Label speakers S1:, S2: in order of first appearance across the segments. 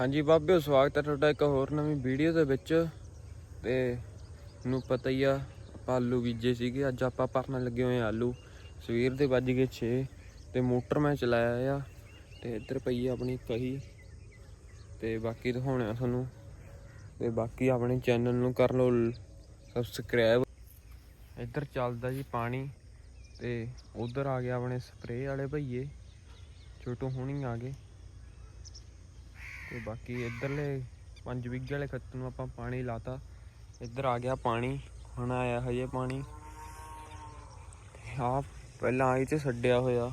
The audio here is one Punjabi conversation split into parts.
S1: ਹਾਂਜੀ ਬਾਬਿਓ, ਸਵਾਗਤ ਹੈ ਤੁਹਾਡਾ ਇੱਕ ਹੋਰ ਨਵੀਂ ਵੀਡੀਓ ਦੇ ਵਿੱਚ। ਤੇ ਨੂੰ ਪਤਾ ਹੀ ਆ, ਆਪਾਂ ਆਲੂ ਬੀਜੇ ਸੀਗੇ, ਅੱਜ ਆਪਾਂ ਭਰਨ ਲੱਗੇ ਹੋਏ ਆਲੂ। ਸਵੇਰ ਦੇ ਵੱਜ ਗਏ 6 ਤੇ ਮੋਟਰ ਮੈਂ ਚਲਾਇਆ ਆ, ਤੇ ਇੱਧਰ ਪਈ ਆ ਆਪਣੀ ਕਹੀ। ਤੇ ਬਾਕੀ ਦਿਖਾਉਣਾ ਤੁਹਾਨੂੰ। ਤੇ ਬਾਕੀ ਆਪਣੇ ਚੈਨਲ ਨੂੰ ਕਰ ਲਓ ਸਬਸਕ੍ਰਾਈਬ। ਇੱਧਰ ਚੱਲਦਾ ਜੀ ਪਾਣੀ, ਤੇ ਉਧਰ ਆ ਗਿਆ ਆਪਣੇ ਸਪਰੇਅ ਵਾਲੇ ਭਈਏ। ਛੋਟੂ ਹੁਣੀ ਆ ਗਏ। ਤੇ ਬਾਕੀ ਇਧਰਲੇ 5 ਵਿਗੇ ਵਾਲੇ ਖੱਤ ਨੂੰ ਆਪਾਂ ਪਾਣੀ ਲਾਤਾ। ਇੱਧਰ ਆ ਗਿਆ ਪਾਣੀ, ਹੁਣ ਆਇਆ ਹਜੇ ਪਾਣੀ। ਆ ਪਹਿਲਾਂ ਆਈ ਤੇ ਛੱਡਿਆ ਹੋਇਆ।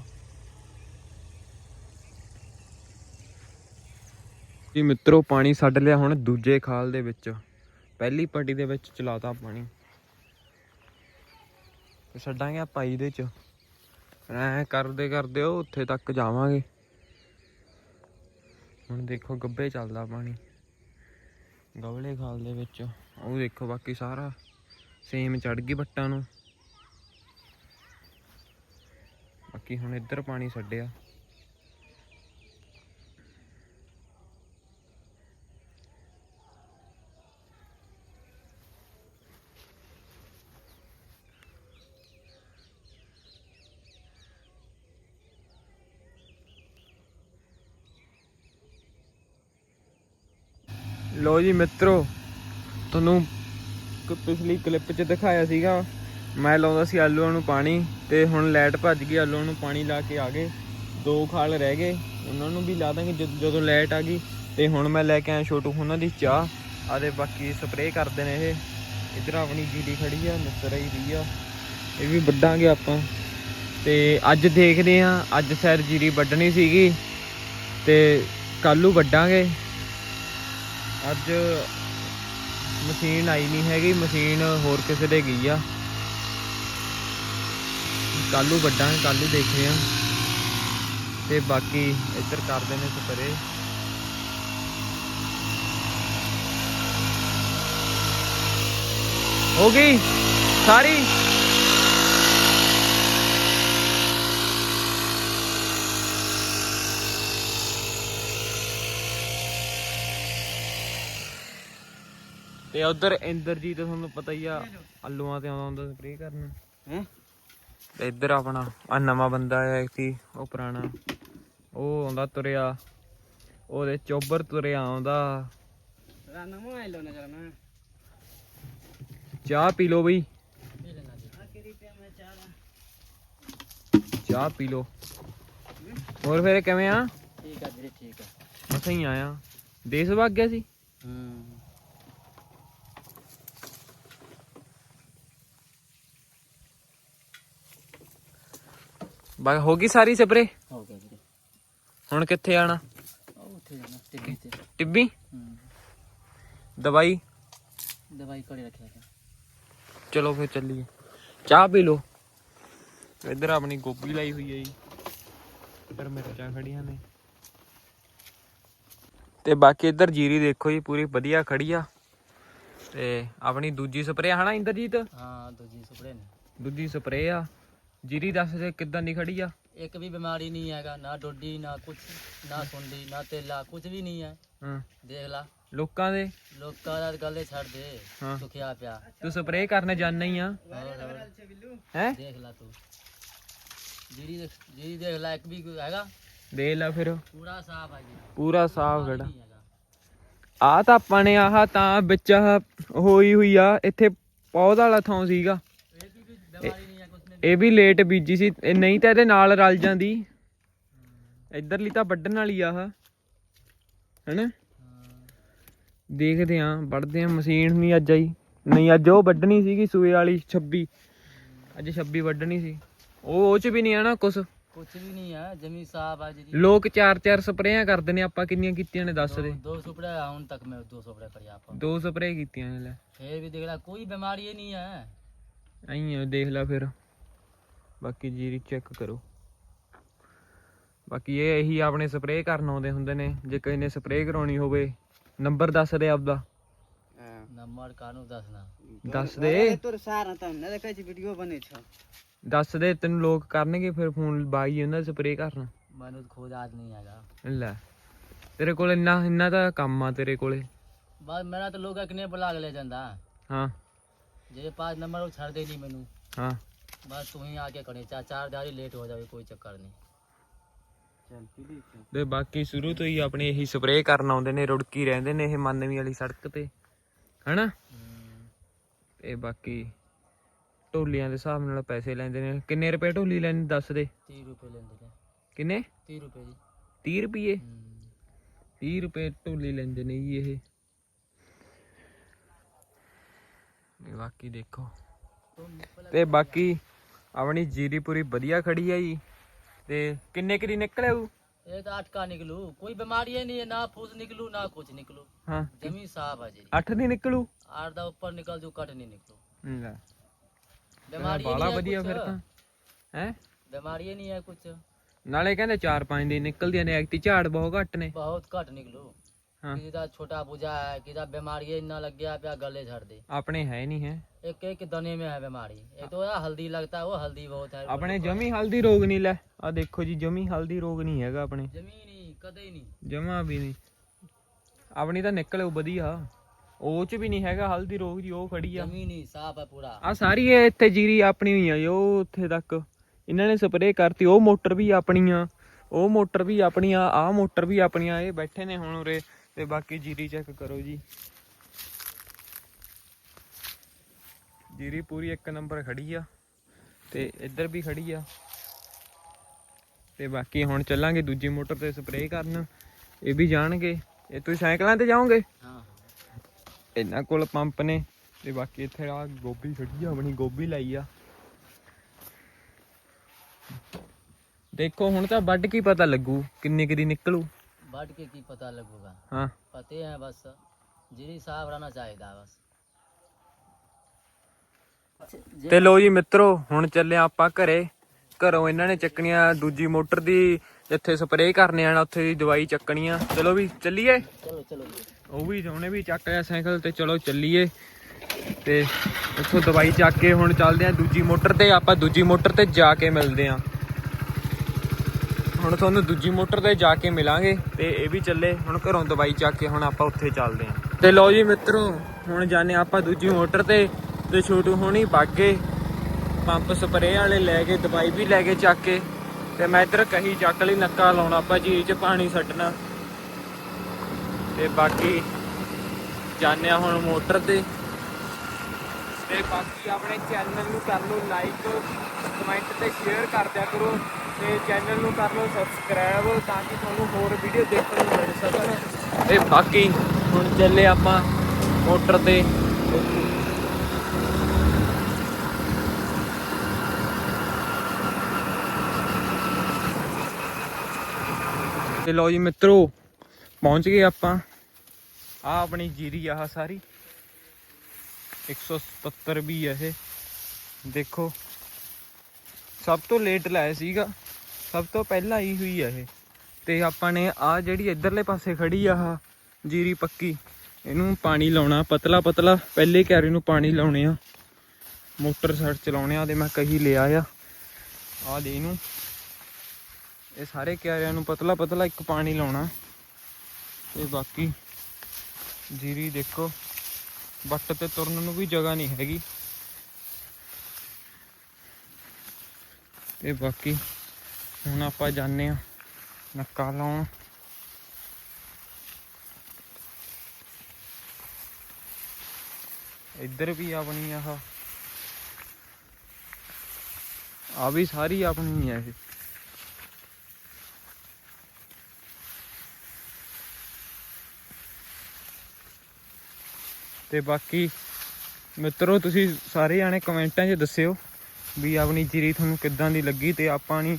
S1: ਜੀ ਮਿੱਤਰੋ, ਪਾਣੀ ਛੱਡ ਲਿਆ ਹੁਣ ਦੂਜੇ ਖਾਲ ਦੇ ਵਿੱਚ। ਪਹਿਲੀ ਪੱਟੀ ਦੇ ਵਿੱਚ ਚਲਾਤਾ ਪਾਣੀ। ਛੱਡਾਂਗੇ ਆਪਾਂ ਇਹਦੇ ਚ। ਐ ਕਰਦੇ ਕਰਦੇ ਉਹ ਉੱਥੇ ਤੱਕ ਜਾਵਾਂਗੇ। ਹੁਣ ਦੇਖੋ ਗੱਬੇ ਚੱਲਦਾ ਪਾਣੀ। ਗਵਲੇ ਖਾਲ ਦੇ ਵਿੱਚ। ਉਹ ਦੇਖੋ ਬਾਕੀ ਸਾਰਾ ਸੇਮ ਚੜ ਗਈ ਬੱਟਾਂ ਨੂੰ। ਬਾਕੀ ਹੁਣ ਇੱਧਰ ਪਾਣੀ ਛੱਡਿਆ। ਲੋ ਜੀ ਮਿੱਤਰੋ, ਤੁਹਾਨੂੰ ਕ- ਪਿਛਲੀ ਕਲਿੱਪ 'ਚ ਦਿਖਾਇਆ ਸੀਗਾ। ਮੈਂ ਲਾਉਂਦਾ ਸੀ ਆਲੂਆਂ ਨੂੰ ਪਾਣੀ ਤੇ ਹੁਣ ਲਾਈਟ ਭੱਜ ਗਈ, ਆਲੂਆਂ ਨੂੰ ਪਾਣੀ ਲਾ ਕੇ ਆ ਗਏ। ਦੋ ਖਾਲ ਰਹਿ ਗਏ, ਉਹਨਾਂ ਨੂੰ ਵੀ ਲਾ ਦਾਂਗੇ ਜਦ- ਜਦੋਂ ਲਾਈਟ ਆ ਗਈ। ਤੇ ਹੁਣ ਮੈਂ ਲੈ ਕੇ ਆਇਆ ਛੋਟੂ ਉਹਨਾਂ ਦੀ ਚਾਹ। ਆਦੇ ਬਾਕੀ ਸਪਰੇਅ ਕਰਦੇ ਨੇ ਇਹ। ਇਧਰ ਆਪਣੀ ਜੀਡੀ ਖੜੀ ਆ, ਮਿੱਤਰ ਹੀ ਦੀ ਆ। ਇਹ ਵੀ ਵੱਢਾਂਗੇ ਆਪਾਂ। ਤੇ ਅੱਜ ਦੇਖਦੇ ਆ ਅੱਜ ਸੈਰ ਜੀਰੀ ਵੱਢਣੀ ਸੀਗੀ। ਤੇ ਕੱਲੂ ਵੱਢਾਂਗੇ। ਅੱਜ ਮਸ਼ੀਨ ਆਈ ਨਹੀਂ ਹੈਗੀ, ਮਸ਼ੀਨ ਹੋਰ ਕਿਸੇ ਦੇ ਗਈ ਆ। ਕੱਲੂ ਵੱਡਾਂਗੇ ਕੱਲੂ ਦੇਖਦੇ ਆ। ਤੇ ਬਾਕੀ ਇੱਧਰ ਕਰਦੇ ਨੇ ਸਪਰੇ ਹੋ ਗਈ ਸਾਰੀ। ਤੇ ਉਧਰ ਇੰਦਰਜੀਤ ਤੁਹਾਨੂੰ ਪਤਾ ਹੀ ਆ ਆਲੂਆਂ ਤੇ ਆਉਂਦਾ ਹੁੰਦਾ ਸਪਰੇ ਕਰਨ।
S2: ਹੈਂ?
S1: ਤੇ ਇੱਧਰ ਆਪਣਾ ਆ ਨਵਾਂ ਬੰਦਾ ਆਇਆ ਸੀ ਉਹ ਪੁਰਾਣਾ। ਉਹ ਆਉਂਦਾ ਤੁਰਿਆ। ਉਹਦੇ ਚੋਬਰ ਤੁਰਿਆ ਆਉਂਦਾ। ਚਾਹ ਪੀ ਲਓ ਬਈ।
S2: ਚਾਹ
S1: ਪੀ ਲਓ। ਹੋਰ ਫਿਰ ਕਿਵੇਂ ਆ?
S2: ਠੀਕ ਆ ਵੀਰੇ ਠੀਕ ਆ।
S1: ਮਸਾਂ ਹੀ ਆਇਆ। ਦੇਸ਼ ਵਗ ਗਿਆ ਸੀ।
S2: ਹੂੰ।
S1: ਬਾ ਹੋ ਗਈ ਸਾਰੀ ਸਪਰੇ?
S2: ਹੋ ਗਿਆ ਵੀਰੇ।
S1: ਹੁਣ ਕਿੱਥੇ ਆਣਾ?
S2: ਉਹ ਉੱਥੇ ਜਾਣਾ ਟਿੱਬੀ ਤੇ।
S1: ਟਿੱਬੀ?
S2: ਹੂੰ।
S1: ਦਵਾਈ?
S2: ਦਵਾਈ ਕੋਲੇ ਰੱਖਿਆ ਗਿਆ।
S1: ਚਲੋ ਫਿਰ ਚੱਲੀਏ। ਚਾਹ ਪੀ ਲਓ। ਇੱਧਰ ਆਪਣੀ ਗੋਭੀ ਲਾਈ ਹੋਈ ਹੈ ਜੀ। ਇੱਧਰ ਮਿਰਚਾਂ ਖੜੀਆਂ ਨੇ। ਤੇ ਬਾਕੀ ਇੱਧਰ ਜੀਰੀ ਦੇਖੋ ਜੀ ਪੂਰੀ ਵਧੀਆ ਖੜੀ ਆ। ਤੇ ਆਪਣੀ ਦੂਜੀ ਸਪਰੇਅ ਹਨਾ ਇੰਦਰਜੀਤ?
S2: ਹਾਂ ਦੂਜੀ ਸੁਪੜੇ ਨੇ।
S1: ਦੂਜੀ ਸਪਰੇਅ ਆ। ਜੀਰੀ ਦੱਸ ਦੇ ਕਿੱਦਾਂ ਦੀ ਖੜੀ ਆ?
S2: ਇੱਕ ਵੀ ਬਿਮਾਰੀ ਨਹੀਂ ਹੈਗਾ ਨਾ ਡੋਡੀ ਨਾ ਕੁਛ ਨਾ ਸੁੰਡੀ ਨਾ ਤੇਲਾ ਕੁਝ ਵੀ ਨਹੀਂ ਹੈ।
S1: ਹਾਂ।
S2: ਦੇਖ ਲਾ।
S1: ਲੋਕਾਂ ਦੇ?
S2: ਲੋਕਾਂ ਦਾ ਗੱਲੇ ਛੱਡ ਦੇ
S1: ਹਾਂ।
S2: ਸੁਖਿਆ ਪਿਆ।
S1: ਤੂੰ ਸਪਰੇਅ ਕਰਨ ਜਾਣਾ ਹੀ ਆ।
S2: ਹੋਰ ਹੋਰ
S1: ਹੈ?
S2: ਦੇਖ ਲਾ ਤੂੰ। ਜੀਰੀ ਦੇਖ ਜੀਰੀ ਦੇਖ ਲੈ ਇੱਕ ਵੀ ਕੋਈ ਹੈਗਾ।
S1: ਦੇ ਲੈ ਫਿਰ।
S2: ਪੂਰਾ ਸਾਫ਼ ਹੈ ਜੀ।
S1: ਪੂਰਾ ਸਾਫ਼
S2: ਨਹੀਂ ਹੈਗਾ।
S1: ਆ ਤਾਂ ਆਪਾਂ ਨੇ ਆਹ ਤਾਂ ਵਿੱਚ ਆਹ ਹੋਈ ਹੋਈ ਆ ਇੱਥੇ ਪੌਦ ਵਾਲਾ ਥਾਂ ਸੀਗਾ।
S2: ਇਹ ਵੀ ਕੋਈ ਬਿਮਾਰੀ ਨਹੀਂ ਹੈ ਕੁਛ ਨਹੀਂ
S1: ਇਹ ਵੀ ਲੇਟ ਬੀਜੀ ਸੀ ਇਹ ਨਹੀਂ ਤਾਂ ਇਹਦੇ ਨਾਲ ਰਲ ਜਾਂਦੀ। ਇਧਰਲੀ ਤਾਂ ਵੱਢਣ ਵਾਲੀ ਆ ਹੈਨਾ?
S2: ਹਾਂ
S1: ਦੇਖਦੇ ਆਂ ਵੱਢਦੇ ਆਂ ਮਸ਼ੀਨ ਨਹੀਂ ਅੱਜ ਆਈ। ਨਹੀਂ ਅੱਜ ਉਹ ਵੱਢਣੀ ਸੀਗੀ ਸੂਏ ਵਾਲੀ 26 ਅੱਜ 26 ਵੱਢਣੀ ਸੀ। ਉਹ ਉਹ ਚ ਵੀ ਨਹੀਂ ਆਣਾ ਕੁਛ।
S2: ਕੁਛ ਵੀ ਨਹੀਂ ਹੈ ਜਮੀ ਸਾਫ਼ ਹੈ ਜੀ
S1: ਲੋਕ ਚਾਰ ਚਾਰ ਸਪਰੇਆਂ ਕਰਦੇ ਨੇ ਆਪਾਂ ਕਿੰਨੀਆਂ ਕੀਤੀਆਂ ਨੇ ਦੱਸ ਦੇ।
S2: ਦੋ ਸੁਪੜੇ ਹੁਣ ਤੱਕ ਮੈਂ ਦੋ ਸੁਪੜੇ ਕਰਿਆ ਆਪਾਂ।
S1: ਦੋ ਸਪਰੇਅ ਕੀਤੀਆਂ ਨੇ ਲੈ।
S2: ਫੇਰ ਵੀ ਦੇਖ ਲੈ ਕੋਈ ਬਿਮਾਰੀ ਨਹੀਂ ਹੈ
S1: ਆਈ ਆ ਦੇਖ ਲੈ ਫਿਰ। ਬਾਕੀ ਜੀਰੀ ਚੈੱਕ ਕਰੋ। ਬਾਕੀ ਇਹ ਇਹੀ ਆਪਣੇ ਸਪਰੇਅ ਕਰਨ ਆਉਂਦੇ ਹੁੰਦੇ ਨੇ ਜੇ ਕਿਸੇ ਨੇ ਸਪਰੇਅ ਕਰਾਉਣੀ ਹੋਵੇ ਨੰਬਰ ਦੱਸ ਦੇ ਆਪਦਾ।
S2: ਨੰਬਰ
S1: ਦੱਸ ਦੇ। ਤੁਰ ਲੋਕ ਕਰਨਗੇ ਫਿਰ ਫੋਨ ਬਾਈ ਉਹਨਾਂ ਸਪਰੇਅ ਕਰਨਾ।
S2: ਮੈਨੂੰ ਖੋਜ ਆਦ ਨਹੀਂ ਹੈਗਾ।
S1: ਲੈ ਤੇਰੇ ਕੋਲ ਇੰਨਾ ਇੰਨਾ ਤਾਂ ਕੰਮ ਆ ਤੇਰੇ ਕੋਲੇ।
S2: ਬਸ ਮੇਰਾ ਤਾਂ ਲੋਕ ਕਿਨੇ ਬੁਲਾ ਲੈ ਜਾਂਦਾ।
S1: ਹਾਂ।
S2: ਜਿਹੜੇ ਪਾਸ ਨੰਬਰ ਉਹ ਛੱਡਦੇ ਨਹੀਂ ਮੈਨੂੰ।
S1: ਹਾਂ।
S2: ਬਸ ਤੂੰ ਹੀ ਆ ਕੇ ਕਰੇ ਚਾਰ ਚਾਰ ਦਿਹਾੜੀ ਲੇਟ ਹੋ ਜਾਵੇ ਕੋਈ ਚੱਕਰ ਨਹੀਂ।
S1: ਤੇ ਬਾਕੀ ਸ਼ੁਰੂ ਤੋਂ ਹੀ ਆਪਣੀ ਇਹੀ ਸਪਰੇਅ ਕਰਨ ਆਉਂਦੇ ਨੇ ਰੁੜਕੀ ਰਹਿੰਦੇ ਨੇ ਇਹ ਮੰਨਵੀਂ ਵਾਲੀ ਸੜਕ ਤੇ ਹਨਾ? ਤੇ ਬਾਕੀ ਢੋਲੀਆਂ ਦੇ ਹਿਸਾਬ ਨਾਲ ਪੈਸੇ ਲੈਂਦੇ ਨੇ। ਕਿੰਨੇ ਰੁਪਏ ਢੋਲੀ ਲੈਣੀ ਦੱਸ ਦੇ?
S2: 30 ਰੁਪਏ ਲੈਂਦੇ ਨੇ।
S1: ਕਿੰਨੇ?
S2: 30 ਰੁਪਏ ਜੀ।
S1: 30 ਰੁਪਏ
S2: ਹਮ,
S1: 30 ਰੁਪਏ ਢੋਲੀ ਲੈਂਦੇ ਨੇ ਜੀ ਇਹ। ਬਾਕੀ ਦੇਖੋ। ਤੇ ਬਾਕੀ ਆਪਣੀ ਜੀਰੀ ਪੂਰੀ ਵਧੀਆ ਖੜੀ ਹੈ ਜੀ। ਤੇ ਕਿੰਨੇ ਕਰੀ ਨਿਕਲੇ ਉਹ?
S2: ਇਹ ਤਾਂ ਅਟਕਾ ਨਿਕਲੂ। ਕੋਈ ਬਿਮਾਰੀ ਨਹੀਂ ਨਾ ਫੂਸ ਨਿਕਲੂ ਨਾ ਕੁਝ ਨਿਕਲੂ।
S1: ਹਾਂ।
S2: ਜਮੀ ਸਾਫ਼ ਹੈ ਜੀ।
S1: ਅੱਠ ਦੀ ਨਿਕਲੂ?
S2: ਆਰ ਦਾ ਉੱਪਰ ਨਿਕਲ ਜੂ ਕੱਟ ਨਹੀਂ ਨਿਕਲੂ।
S1: ਲੈ।
S2: ਬਿਮਾਰੀ
S1: ਬਾਲਾ ਵਧੀਆ ਫਿਰ ਤਾਂ। ਹੈ?
S2: ਬਿਮਾਰੀ ਨਹੀਂ ਹੈ ਕੁਝ
S1: ਨਾਲੇ ਕਹਿੰਦੇ 4-5 ਦਿਨ ਨਿਕਲਦੀਆਂ ਨੇ ਐਕਟੀ ਝਾੜ ਬਹੁਤ ਘੱਟ ਨੇ।
S2: ਬਹੁਤ ਘੱਟ ਨਿਕਲੂ।
S1: हाँ।
S2: किसी का छोटा बुझा है किसी का बीमारी है ना लग गया पे गले झड़ दे
S1: ਆਪਣੇ ਹੈ ਨਹੀਂ ਹੈ
S2: एक एक दने में है बीमारी एक तो है हल्दी लगता है वो हल्दी बहुत है
S1: ਆਪਣੇ ਜਮੀ ਹਲਦੀ ਰੋਗ ਨਹੀਂ ਲੈ ਆ ਦੇਖੋ ਜੀ ਜਮੀ ਹਲਦੀ ਰੋਗ ਨਹੀਂ ਹੈਗਾ ਆਪਣੇ
S2: जमीन ही कदे ही नहीं
S1: ਜਮਾ ਵੀ ਨਹੀਂ ਆਪਣੀ ਤਾਂ ਨਿਕਲੇ ਵਧੀਆ ਉਹ ਚ ਵੀ ਨਹੀਂ ਹੈਗਾ ਹਲਦੀ ਰੋਗ ਜੀ ਉਹ ਖੜੀ ਆ
S2: जमीन ही साफ है पूरा
S1: ਆ ਸਾਰੀ ਇਹ ਇੱਥੇ ਜੀਰੀ ਆਪਣੀ ਹੋਈ ਆ ਜੋ ਉੱਥੇ ਤੱਕ ਇਹਨਾਂ ਨੇ ਸਪਰੇਅ ਕਰਤੀ ਉਹ ਮੋਟਰ ਵੀ ਆਪਣੀ ਆ ਉਹ ਮੋਟਰ ਵੀ ਆਪਣੀ ਆ ਆਹ ਮੋਟਰ ਵੀ ਆਪਣੀ ਆ ਇਹ ਬੈਠੇ ਨੇ ਹੁਣ ਉਰੇ ਤੇ ਬਾਕੀ ਜੀਰੀ ਚੈੱਕ ਕਰੋ ਜੀ। ਜੀਰੀ ਪੂਰੀ ਇੱਕ ਨੰਬਰ ਖੜੀ ਆ ਤੇ ਇੱਧਰ ਵੀ ਖੜੀ ਆ। ਤੇ ਬਾਕੀ ਹੁਣ ਚੱਲਾਂਗੇ ਦੂਜੀ ਮੋਟਰ ਤੇ ਸਪਰੇਅ ਕਰਨ। ਇਹ ਵੀ ਜਾਣਗੇ। ਇਹ ਤੁਸੀਂ ਸਾਈਕਲਾਂ ਤੇ ਜਾਓਗੇ?
S2: हाँ
S1: ਇਹਨਾਂ ਕੋਲ ਪੰਪ ਨੇ ਤੇ ਬਾਕੀ ਇੱਥੇ ਆ ਗੋਭੀ ਖੜੀ ਆ ਆਪਣੀ ਗੋਭੀ ਲਾਈ ਆ। ਦੇਖੋ ਹੁਣ ਤਾਂ ਵੱਢ ਕੇ ਹੀ ਪਤਾ ਲੱਗੂ ਕਿੰਨੇ ਕੁ ਦੀ ਨਿਕਲੂ।
S2: बढ़ के की पता लगेगा
S1: ਹਾਂ
S2: पते हैं बस जीरी साफ रहना चाहिए बस
S1: ਤੇ ਲੋ ਜੀ ਮਿੱਤਰੋ ਹੁਣ ਚੱਲੇ ਆਪਾਂ ਘਰੇ ਘਰੋਂ ਇਹਨਾਂ ਨੇ ਚੱਕਣੀਆਂ ਦੂਜੀ ਮੋਟਰ ਦੀ ਜਿੱਥੇ ਸਪਰੇਅ ਕਰਨੇ ਆਣਾ ਉੱਥੇ ਦੀ ਦਵਾਈ ਚੱਕਣੀ ਆ ਚਲੋ ਵੀ ਚੱਲੀਏ
S2: चलो चलो जी
S1: ਉਹ ਵੀ ਉਹਨੇ ਵੀ ਚੱਕ ਲਿਆ ਸਾਈਕਲ ਤੇ ਚਲੋ ਚੱਲੀਏ ਤੇ ਉੱਥੋਂ ਦਵਾਈ ਚੱਕ ਕੇ ਹੁਣ ਚੱਲਦੇ ਆ ਦੂਜੀ ਮੋਟਰ ਤੇ ਆਪਾਂ ਦੂਜੀ ਮੋਟਰ ਤੇ ਜਾ ਕੇ ਮਿਲਦੇ ਆ ਹੁਣ ਤੁਹਾਨੂੰ ਦੂਜੀ ਮੋਟਰ ਤੇ ਜਾ ਕੇ ਮਿਲਾਂਗੇ। ਤੇ ਇਹ ਵੀ ਚੱਲੇ ਹੁਣ ਘਰੋਂ ਦਵਾਈ ਚੱਕ ਕੇ ਹੁਣ ਆਪਾਂ ਉੱਥੇ ਚੱਲਦੇ ਆ ਤੇ ਲਓ ਜੀ ਮਿੱਤਰੋ ਹੁਣ ਜਾਣੇ ਆਪਾਂ ਦੂਜੀ ਮੋਟਰ ਤੇ ਤੇ ਛੋਟੂ ਹੋਣੀ ਬਾਗੇ ਪੰਪ ਸਪਰੇਅ ਵਾਲੇ ਲੈ ਕੇ ਦਵਾਈ ਵੀ ਲੈ ਕੇ ਚੱਕ ਕੇ। ਤੇ ਮੈਂ ਇੱਧਰ ਕਹੀ ਚੱਕ ਲਈ ਨੱਕਾ ਲਾਉਣਾ ਆਪਾਂ ਜੀ ਚ ਪਾਣੀ ਛੱਡਣਾ ਤੇ ਬਾਕੀ ਜਾਣਿਆ ਹੁਣ ਮੋਟਰ ਤੇ। ਤੇ ਬਾਕੀ ਆਪਣੇ ਚੈਨਲ ਨੂੰ ਕਰ ਲਓ ਲਾਈਕ ਕਮੈਂਟ ਤੇ ਸ਼ੇਅਰ ਕਰ ਦਿਆ ਕਰੋ ਤੇ ਚੈਨਲ ਨੂੰ ਕਰ ਲਓ ਸਬਸਕ੍ਰਾਈਬ ਤਾਂ ਕਿ ਤੁਹਾਨੂੰ ਹੋਰ ਵੀਡੀਓ ਦੇਖਣ ਨੂੰ ਮਿਲ ਸਕਣ। ਤੇ ਬਾਕੀ ਹੁਣ ਚੱਲੇ ਆਪਾਂ ਮੋਟਰ ਤੇ। ਤੇ ਲਓ ਜੀ ਮਿੱਤਰੋ, ਪਹੁੰਚ ਗਏ ਆਪਾਂ। ਆ ਆਪਣੀ ਜੀਰੀ ਆਹ ਸਾਰੀ। 177 ਵੀ ਆ ਇਹ। ਦੇਖੋ, ਸਭ ਤੋਂ ਲੇਟ ਲਾਇਆ ਸੀਗਾ। ਸਭ ਤੋਂ ਪਹਿਲਾਂ ਆਈ ਹੋਈ ਆ ਇਹ। ਤੇ ਆਪਾਂ ਨੇ ਆ ਜਿਹੜੀ ਇਧਰਲੇ ਪਾਸੇ ਖੜੀ ਆ ਆਹ ਜੀਰੀ ਪੱਕੀ, ਇਹਨੂੰ ਪਾਣੀ ਲਾਉਣਾ, ਪਤਲਾ ਪਤਲਾ, ਪਹਿਲੇ ਕਿਆਰੇ ਨੂੰ ਪਾਣੀ ਲਾਉਣੇ ਆ। ਮੋਟਰ ਸੈਟ ਚਲਾਉਣੇ ਆ ਤੇ ਮੈਂ ਕਹੀ ਲਿਆ ਆ। ਆ ਦੇ ਇਹਨੂੰ। ਇਹ ਸਾਰੇ ਕਿਆਰਿਆਂ ਨੂੰ ਪਤਲਾ ਪਤਲਾ ਇੱਕ ਪਾਣੀ ਲਾਉਣਾ। ਤੇ ਬਾਕੀ ਜੀਰੀ ਦੇਖੋ। ਬੱਟ ਤੇ ਤੁਰਨ ਨੂੰ ਵੀ ਜਗ੍ਹਾ ਨਹੀਂ ਹੈਗੀ। ਤੇ ਬਾਕੀ ਹੁਣ ਆਪਾਂ ਜਾਣੇ ਆ ਨੱਕਾ ਲਾਉਣ। ਇੱਧਰ ਵੀ ਆਪਣੀ ਆਹ ਆ ਵੀ ਸਾਰੀ ਆਪਣੀ ਹੈ ਇਹ। ਤੇ ਬਾਕੀ ਮਿੱਤਰੋ, ਤੁਸੀਂ ਸਾਰੇ ਜਾਣੇ ਕਮੈਂਟਾਂ 'ਚ ਦੱਸਿਓ ਵੀ ਆਪਣੀ ਜੀਰੀ ਤੁਹਾਨੂੰ ਕਿੱਦਾਂ ਦੀ ਲੱਗੀ ਤੇ ਆਪਾਂ ਨਹੀਂ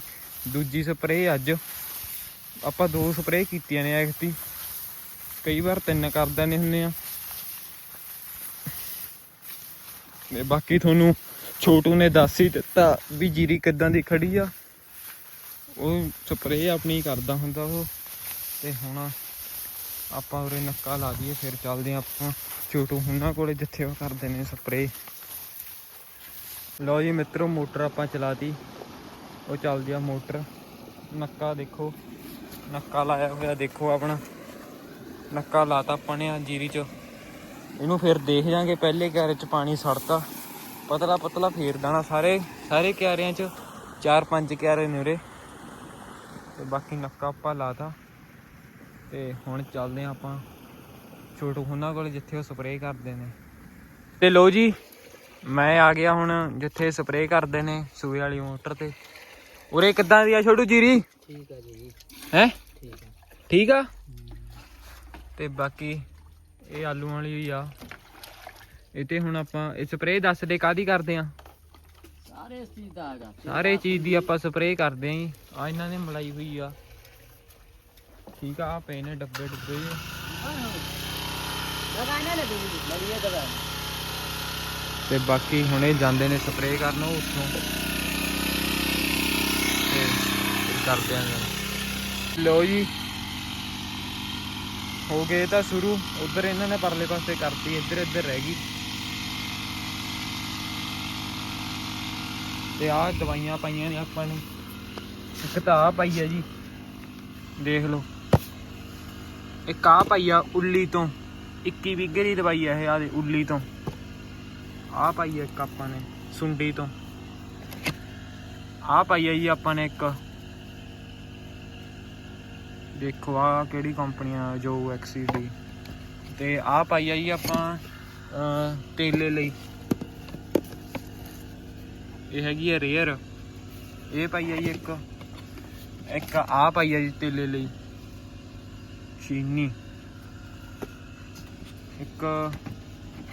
S1: ਦੂਜੀ ਸਪਰੇਅ ਅੱਜ। ਆਪਾਂ ਦੋ ਸਪਰੇਅ ਕੀਤੀਆਂ ਨੇ ਐਕਤੀ ਕਈ ਵਾਰ ਤਿੰਨ ਕਰ ਦਿੰਦੇ ਹੁੰਦੇ ਆ। ਤੇ ਬਾਕੀ ਤੁਹਾਨੂੰ ਛੋਟੂ ਨੇ ਦੱਸ ਹੀ ਦਿੱਤਾ ਵੀ ਜੀਰੀ ਕਿੱਦਾਂ ਦੀ ਖੜੀ ਆ। ਉਹ ਸਪਰੇਅ ਆਪਣੀ ਕਰਦਾ ਹੁੰਦਾ ਉਹ। ਤੇ ਹੁਣ ਆਪਾਂ ਉਰੇ ਨੱਕਾ ਲਾ ਦਈਏ, ਫਿਰ ਚੱਲਦੇ ਹਾਂ ਆਪਾਂ ਛੋਟੂ ਉਹਨਾਂ ਕੋਲੇ ਜਿੱਥੇ ਉਹ ਕਰਦੇ ਨੇ ਸਪਰੇਅ। ਲਓ ਜੀ ਮਿੱਤਰੋ, ਮੋਟਰ ਆਪਾਂ ਚਲਾਤੀ। ਉਹ ਚੱਲਦੀ ਆ ਮੋਟਰ। ਨੱਕਾ ਦੇਖੋ, ਨੱਕਾ ਲਾਇਆ ਹੋਇਆ ਦੇਖੋ ਆਪਣਾ। ਨੱਕਾ ਲਾਤਾ ਆਪਾਂ ਨੇ ਜੀਰੀ ਚ। ਇਹਨੂੰ ਫਿਰ ਦੇਖ ਜਾਾਂਗੇ, ਪਹਿਲੇ ਕਿਆਰੇ ਚ ਪਾਣੀ ਸੜਤਾ। ਪਤਲਾ ਪਤਲਾ ਫੇਰ ਦੇਣਾ ਸਾਰੇ ਸਾਰੇ ਕਿਆਰਿਆਂ ਚ। ਚਾਰ ਪੰਜ ਕਿਆਰੇ ਨੇ ਉਰੇ। ਤੇ ਬਾਕੀ ਨੱਕਾ ਆਪਾਂ ਲਾਤਾ। ਤੇ ਹੁਣ ਚੱਲਦੇ ਹਾਂ ਆਪਾਂ ਛੋਟੂ ਉਹਨਾਂ ਕੋਲ ਜਿੱਥੇ ਉਹ ਸਪਰੇਅ ਕਰਦੇ ਨੇ। ਤੇ ਲੋ ਜੀ ਮੈਂ ਆ ਗਿਆ ਹੁਣ ਜਿੱਥੇ ਸਪਰੇਅ ਕਰਦੇ ਨੇ ਸੂਏ ਵਾਲੀ ਮੋਟਰ ਤੇ। ਉਰੇ ਕਿੱਦਾਂ ਦੀ ਆ ਛੋਟੂ ਜੀਰੀ?
S2: ਠੀਕ ਹੈ ਜੀ।
S1: ਹੈ?
S2: ਠੀਕ
S1: ਆ। ਤੇ ਬਾਕੀ ਇਹ ਆਲੂ ਵਾਲੀ ਹੀ ਆ। ਇਹ ਤੇ ਹੁਣ ਆਪਾਂ ਇਹ ਸਪਰੇਅ ਦੱਸ ਦੇ ਕਾਦੀ ਕਰਦੇ ਆ?
S2: ਸਾਰੇ ਸਿੱਧਾ ਹੈਗਾ।
S1: ਸਾਰੇ ਚੀਜ਼ ਦੀ ਆਪਾਂ ਸਪਰੇਅ ਕਰਦੇ ਆਂ ਜੀ। ਆ ਇਹਨਾਂ ਨੇ ਮਲਾਈ ਹੋਈ ਆ। ਠੀਕ ਆ ਆ ਪਏ ਨੇ ਡੱਬੇ ਡੁੱਬੇ ਤੇ ਬਾਕੀ ਹੁਣੇ ਇਹ ਜਾਂਦੇ ਨੇ ਸਪਰੇਅ ਕਰਨ ਉਹ ਉੱਥੋਂ। ਤੇ ਫਿਰ ਕਰਦੇ ਆਂ ਗੱਲ। ਜੀ। ਹੋ ਗਏ ਤਾਂ ਸ਼ੁਰੂ। ਉਧਰ ਇਹਨਾਂ ਨੇ ਪਰਲੇ ਪਾਸੇ ਕਰਤੀ, ਇੱਧਰ ਇੱਧਰ ਰਹਿ ਗਈ। ਤੇ ਆਹ ਦਵਾਈਆਂ ਪਾਈਆਂ ਨੇ ਆਪਾਂ ਨੇ। ਇੱਕ ਤਾਂ ਆ ਪਾਈ ਹੈ ਜੀ। ਦੇਖ ਲਓ। ਇੱਕ ਆ ਪਾਈ ਆ ਉੱਲੀ ਤੋਂ। 21 ਵਿਗੇ ਦੀ ਦਵਾਈ ਆ ਇਹ ਆ ਦੇ ਉੱਲੀ ਤੋਂ। ਆ ਪਾਈ ਆ ਇੱਕ ਆਪਾਂ ਨੇ, ਸੁੰਡੀ ਤੋਂ। ਆ ਪਾਈ ਆ ਜੀ ਆਪਾਂ ਨੇ ਇੱਕ। ਦੇਖੋ ਆ ਕਿਹੜੀ ਕੰਪਨੀ ਆ, ਜੋ ਐਕਸੀਡੀ ਤੇ ਆ ਪਾਈ ਆ ਜੀ ਆਪਾਂ ਤੇਲੇ ਲਈ। ਇਹ ਹੈਗੀ ਆ ਰੇਅਰ ਇਹ ਪਾਈ ਆ ਜੀ ਇੱਕ। ਇੱਕ ਆ ਪਾਈ ਆ ਜੀ ਤੇਲੇ ਲਈ। ਚੀਨੀ ਇੱਕ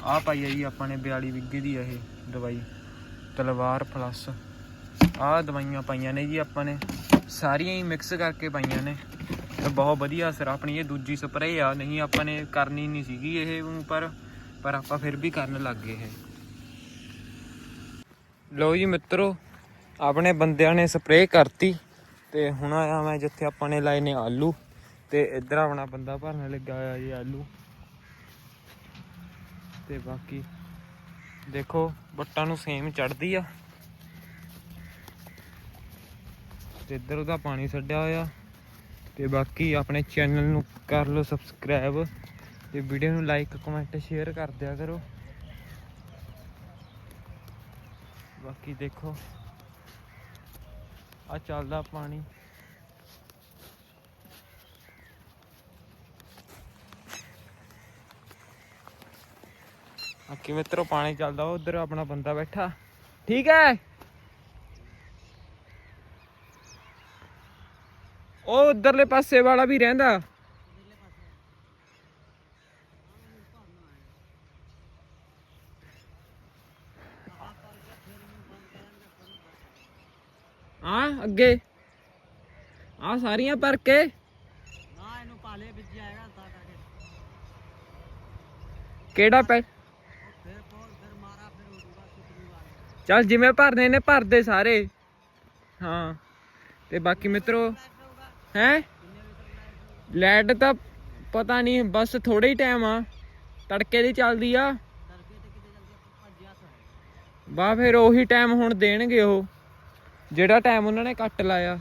S1: ਆ ਪਾਈ ਹੈ ਜੀ ਆਪਾਂ ਨੇ 42 ਵਿਗੇ ਦੀ ਇਹ ਦਵਾਈ, ਤਲਵਾਰ ਪਲੱਸ ਆ ਦਵਾਈਆਂ ਪਾਈਆਂ ਨੇ ਜੀ ਆਪਾਂ ਨੇ। ਸਾਰੀਆਂ ਹੀ ਮਿਕਸ ਕਰਕੇ ਪਾਈਆਂ ਨੇ। ਤੇ ਬਹੁਤ ਵਧੀਆ ਅਸਰ ਆਪਣੀ ਇਹ ਦੂਜੀ ਸਪਰੇਅ ਆ, ਨਹੀਂ ਆਪਾਂ ਨੇ ਕਰਨੀ ਨਹੀਂ ਸੀਗੀ ਇਹ ਪਰ ਪਰ ਆਪਾਂ ਫਿਰ ਵੀ ਕਰਨ ਲੱਗ ਗਏ ਇਹ। ਲਓ ਜੀ ਮਿੱਤਰੋ, ਆਪਣੇ ਬੰਦਿਆਂ ਨੇ ਸਪਰੇਅ ਕਰਤੀ। ਤੇ ਹੁਣ ਆਇਆ ਮੈਂ ਜਿੱਥੇ ਆਪਾਂ ਨੇ ਲਾਏ ਨੇ ਆਲੂ। ਤੇ ਇੱਧਰ ਆਪਣਾ ਬੰਦਾ ਭਰਨ ਲੱਗਾ ਹੋਇਆ ਜੀ ਆਲੂ। ਤੇ ਬਾਕੀ ਦੇਖੋ, ਬੱਟਾਂ ਨੂੰ ਸੇਮ ਚੜਦੀ ਆ। ਤੇ ਇੱਧਰ ਉਹਦਾ ਪਾਣੀ ਛੱਡਿਆ ਹੋਇਆ। ਤੇ ਬਾਕੀ ਆਪਣੇ ਚੈਨਲ ਨੂੰ ਕਰ ਲਓ ਸਬਸਕ੍ਰਾਈਬ। ਤੇ ਵੀਡੀਓ ਨੂੰ ਲਾਈਕ, ਕਮੈਂਟ, ਸ਼ੇਅਰ ਕਰ ਦਿਆ ਕਰੋ। ਬਾਕੀ ਦੇਖੋ ਆ ਚੱਲਦਾ ਪਾਣੀ। ਬਾਕੀ ਮਿੱਤਰੋ ਪਾਣੀ ਚੱਲਦਾ ਉਧਰ ਆਪਣਾ ਬੰਦਾ ਬੈਠਾ। ਠੀਕ ਹੈ? ਉਹ ਉਧਰਲੇ ਪਾਸੇ ਵਾਲਾ ਵੀ ਰਹਿੰਦਾ। ਆ ਅੱਗੇ। ਆ ਸਾਰੀਆਂ ਭਰ ਕੇ।
S2: ਨਾ ਇਹਨੂੰ ਪਾਲੇ ਵਿੱਚ ਤਾਂ ਕਰਕੇ।
S1: ਕਿਹੜਾ ਪੈ
S2: ਫਿਰ ਕੋਲ ਫਿਰ ਮਾਰਾ ਫਿਰ ਹੋਊਗਾ ਕਿਤਨੀ ਵਾਰ
S1: ਚੱਲ ਜਿਵੇਂ ਭਰਨੇ ਨੇ ਭਰਦੇ ਸਾਰੇ। ਹਾਂ। ਤੇ ਬਾਕੀ ਮਿੱਤਰੋ, ਹੈ? ਲੈਟ ਤਾਂ ਪਤਾ ਨਹੀਂ, ਬਸ ਥੋੜਾ ਹੀ ਟਾਈਮ ਆ। ਤੜਕੇ ਦੀ ਚੱਲਦੀ ਆ।
S2: ਤੜਕੇ
S1: ਬਾ, ਫਿਰ ਉਹੀ ਟਾਈਮ ਹੁਣ ਦੇਣਗੇ ਉਹ, ਜਿਹੜਾ ਟਾਈਮ ਉਹਨਾਂ ਨੇ ਕੱਟ ਲਾਇਆ।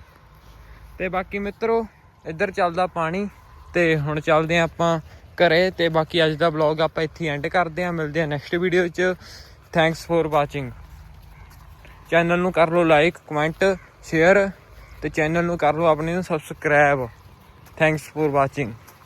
S1: ਤੇ ਬਾਕੀ ਮਿੱਤਰੋ, ਇੱਧਰ ਚੱਲਦਾ ਪਾਣੀ, ਤੇ ਹੁਣ ਚੱਲਦੇ ਆ ਆਪਾਂ ਘਰੇ। ਤੇ ਬਾਕੀ ਅੱਜ ਦਾ ਵਲੌਗ ਆਪਾਂ ਇੱਥੇ ਐਂਡ ਕਰਦੇ ਆ ਮਿਲਦੇ ਆ ਨੈਕਸਟ ਵੀਡੀਓ 'ਚ। ਥੈਂਕਸ ਫॉर ਵਾਚਿੰਗ ਚੈਨਲ ਨੂੰ ਕਰ ਲਓ ਲਾਈਕ ਕਮੈਂਟ ਸ਼ੇਅਰ ਤੇ ਚੈਨਲ ਨੂੰ ਕਰ ਲਓ ਆਪਣੇ ਨੂੰ ਸਬਸਕ੍ਰਾਈਬ ਥੈਂਕਸ ਫॉर ਵਾਚਿੰਗ